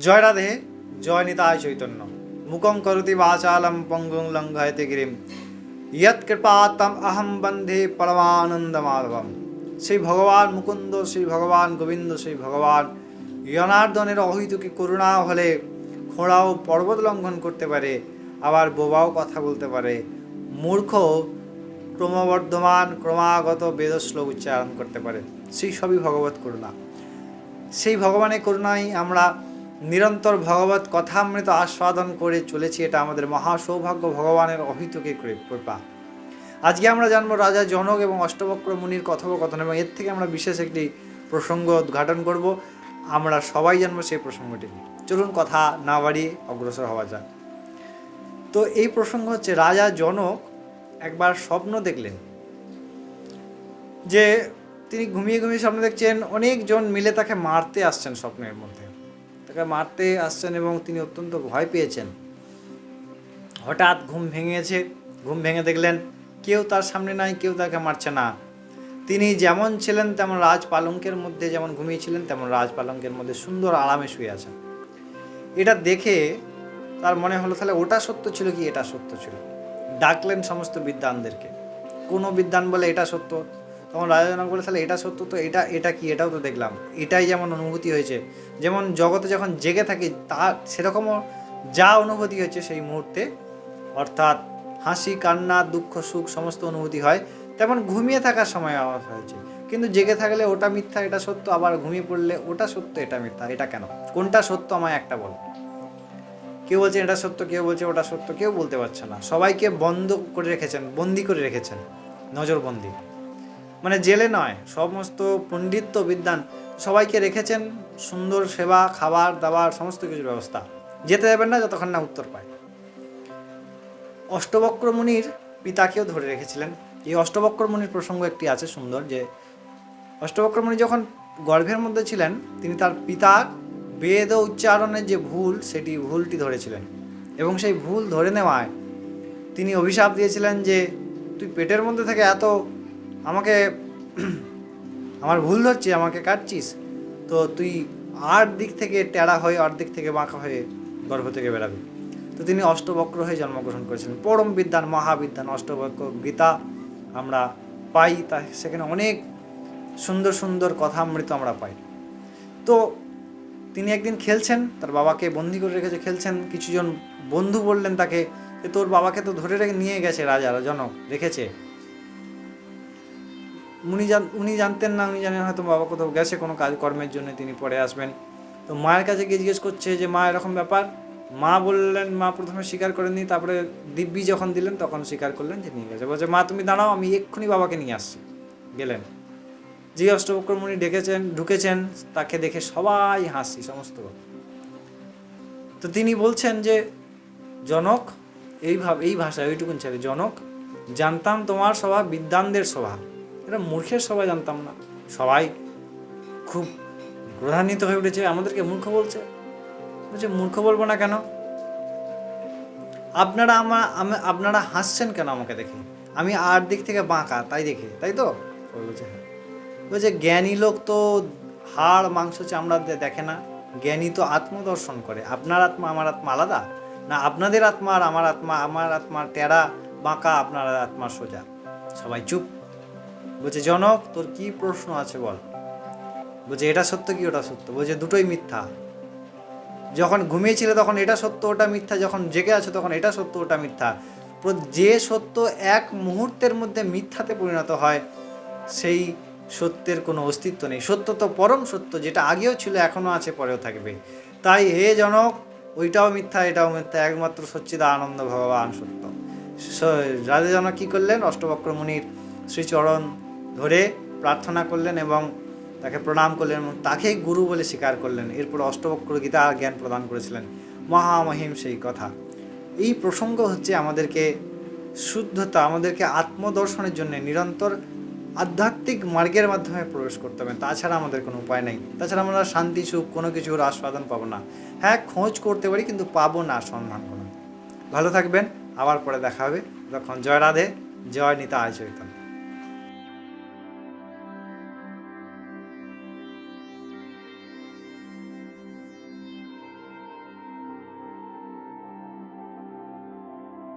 জয় রাধে, জয় নিতায় চৈতন্য। মুখম করতি বাচালম পঙ্গুং লঙ্ঘয়তে গিরিম। ইয়ৎ কৃপাতম অহম বন্ধে পরমানন্দ মাধবম। সেই ভগবান মুকুন্দ, সেই ভগবান গোবিন্দ, সেই ভগবান জনার্দনের অহিতুকি করুণা হলে খোঁড়াও পর্বত লঙ্ঘন করতে পারে, আবার বোবাও কথা বলতে পারে। মূর্খ ক্রমবর্ধমান, ক্রমাগত বেদশ্লোক উচ্চারণ করতে পারে। সেই সবই ভগবত করুণা। সেই ভগবানের করুণায় আমরা নিরন্তর ভগবত কথামৃত আস্বাদন করে চলেছি এটা আমাদের মহা সৌভাগ্য ভগবানের অহিতকে কৃপা। আজকে আমরা জানব রাজা জনক এবং অষ্টবক্র মুনির কথোপকথন এবং এর থেকে আমরা বিশেষ একটি প্রসঙ্গ উদ্ঘাটন করব। আমরা সবাই জানব সেই প্রসঙ্গটি চলুন কথা না বাড়িয়ে অগ্রসর হওয়া যাক। তো এই প্রসঙ্গ হচ্ছে, রাজা জনক একবার স্বপ্ন দেখলেন যে তিনি ঘুমিয়ে ঘুমিয়ে স্বপ্ন দেখছেন, অনেকজন মিলে তাকে মারতে আসছেন স্বপ্নের মধ্যে। তাকে মারতে আসছেন এবং তিনি অত্যন্ত ভয় পেয়েছেন। হঠাৎ ঘুম ভেঙেছে। ঘুম ভেঙে দেখলেন কেউ তার সামনে নাই, কেউ তাকে মারছে না। তিনি যেমন ছিলেন তেমন রাজ পালঙ্কের মধ্যে যেমন ঘুমিয়েছিলেন, তেমন রাজ পালঙ্কের মধ্যে সুন্দর আরামে শুয়ে আছেন। এটা দেখে তার মনে হলো, তাহলে ওটা সত্য ছিল কি? এটা সত্য ছিল। ডাকলেন সমস্ত বিদ্বানদেরকে। কোনো বিদ্বান বলে, এটা সত্য? তখন রাজা জনক বলে, তাহলে এটা সত্য তো? এটা এটা কি? এটাও তো দেখলাম। এটাই যেমন অনুভূতি হয়েছে। যেমন জগতে যখন জেগে থাকি, তা, সেরকমও যা অনুভূতি হয়েছে সেই মুহূর্তে, অর্থাৎ হাসি, কান্না, দুঃখ, সুখ, সমস্ত অনুভূতি হয়। তেমন ঘুমিয়ে থাকার সময় আওয়াজ হয়েছে। কিন্তু জেগে থাকলে ওটা মিথ্যা, এটা সত্য, আবার ঘুমিয়ে পড়লে ওটা সত্য, এটা মিথ্যা, এটা কেন? কোনটা সত্য আমায় একটা বল। কেউ বলছে এটা সত্য, কেউ বলছে ওটা সত্য, কেউ বলতে পারছে না। সবাইকে বন্ধ করে রেখেছেন, বন্দি করে রেখেছেন। নজরবন্দি। মানে জেলে নয়, সমস্ত পণ্ডিত্য বিদ্যান সবাইকে রেখেছেন সুন্দর সেবা, খাবার, দাবার, সমস্ত কিছুর ব্যবস্থা। যেতে দেবেন না, যতক্ষণ না উত্তর পায়। অষ্টবক্র মুনির পিতাকেও ধরে রেখেছিলেন। এই অষ্টবক্র মুনির প্রসঙ্গ একটি আছে সুন্দর যে, অষ্টবক্র মুনি যখন গর্ভের মধ্যে ছিলেন, তিনি তার পিতার বেদ উচ্চারণের যে ভুল, সেটি ভুলটি ধরেছিলেন। এবং সেই ভুল ধরে নেওয়ায় তিনি অভিশাপ দিয়েছিলেন যে, তুই পেটের মধ্যে থেকে এত আমাকে আমার ভুল ধরছি আমাকে কাটছিস, তো তুই আর দিক থেকে টেরা হয়ে, আর দিক থেকে বাঁকা হয়ে গর্ভ থেকে বেরাবি। তো তিনি অষ্টবক্র হয়ে জন্মগ্রহণ করেছিলেন পরম বিদ্যান, মহাবিদ্যান, অষ্টবক্র গীতা আমরা পাই, তা সেখানে অনেক সুন্দর সুন্দর কথামৃত আমরা পাই। তো তিনি একদিন খেলছেন, তার বাবাকে বন্দি করে রেখেছে, খেলছেন। কিছুজন বন্ধু বললেন তাকে যে তোর বাবাকে তো ধরে রেখে নিয়ে গেছে রাজা জনক, রেখেছে। উনি জান, উনি জানতেন না, উনি জানেন হয়তো বাবা কোথাও গেছে কোনো কাজ কর্মের জন্য, তিনি পরে আসবেন। তো মায়ের কাছে গিয়ে জিজ্ঞেস করছে যে, মা, এরকম ব্যাপার? মা বললেন, মা প্রথমে স্বীকার করেননি, তারপরে দিব্যি যখন দিলেন, তখন স্বীকার করলেন যে, নিয়ে গেছে। বলছে, মা, তুমি দাঁড়াও, আমি এক্ষুনি বাবাকে নিয়ে আসছি। গেলেন। যে অষ্টবক্র মুনি ডেকেছেন, ঢুকেছেন, তাকে দেখে সবাই হাসি, সমস্ত। তো তিনি বলছেন যে, জনক, এই ভাব, এই ভাষায়, ওইটুকুন ছেলে জনক, জানতাম তোমার স্বভাব, বিদ্বানদের স্বভাব। এটা মূর্খের সবাই জানতাম না। সবাই খুব প্রধান্বিত হয়ে উঠেছে, আমাদেরকে মূর্খ বলছে। বলছে, মূর্খ বলব না কেন? আপনারা আমার আপনারা হাসছেন কেন আমাকে দেখে? আমি আর দিক থেকে বাঁকা, তাই দেখে, তাই তো? বলছে হ্যাঁ। বলছে, জ্ঞানী লোক তো হাড়, মাংস, চামড়া দেখে না। জ্ঞানী তো আত্মদর্শন করে। আপনার আত্মা আমার আত্মা আলাদা? না, আপনাদের আত্মা আর আমার আত্মা আমার আত্মা টেরা বাঁকা, আপনার আত্মা সোজা। সবাই চুপ। বলছে, জনক, তোর কি প্রশ্ন আছে বল? বলছে, এটা সত্য কি ওটা সত্য? বলছে, দুটোই মিথ্যা। যখন ঘুমিয়েছিলে তখন এটা সত্য, ওটা মিথ্যা। যখন জেগে আছো তখন এটা সত্য, ওটা মিথ্যা। যে সত্য এক মুহূর্তের মধ্যে মিথ্যাতে পরিণত হয়, সেই সত্যের কোনো অস্তিত্ব নেই। সত্য তো পরম সত্য, যেটা আগেও ছিল, এখনও আছে, পরেও থাকবে। তাই হে জনক, ওইটাও মিথ্যা, এটাও মিথ্যা, একমাত্র সচ্চিদা আনন্দ ভগবান সত্য। রাজা জনক কী করলেন? অষ্টবক্র মুনির শ্রীচরণ ধরে প্রার্থনা করলেন এবং তাকে প্রণাম করলেন এবং তাকে গুরু বলে স্বীকার করলেন। এরপর অষ্টবক্র গীতা জ্ঞান প্রদান করেছিলেন। মহামহিম সেই কথা। এই প্রসঙ্গ হচ্ছে আমাদেরকে শুদ্ধতা, আমাদেরকে আত্মদর্শনের জন্য নিরন্তর আধ্যাত্মিক মার্গের মাধ্যমে প্রবেশ করতে হবে। তাছাড়া আমাদের কোনো উপায় নেই। তাছাড়া আমরা শান্তি, সুখ কোনো কিছুর আস্বাদন পাবো না। হ্যাঁ খোঁজ করতে পারি কিন্তু পাবো না, সন্ধান কোনো ভালো থাকবেন। আবার পরে দেখা হবে। তখন জয় রাধে, জয় নিতা আয় চৈতন্য।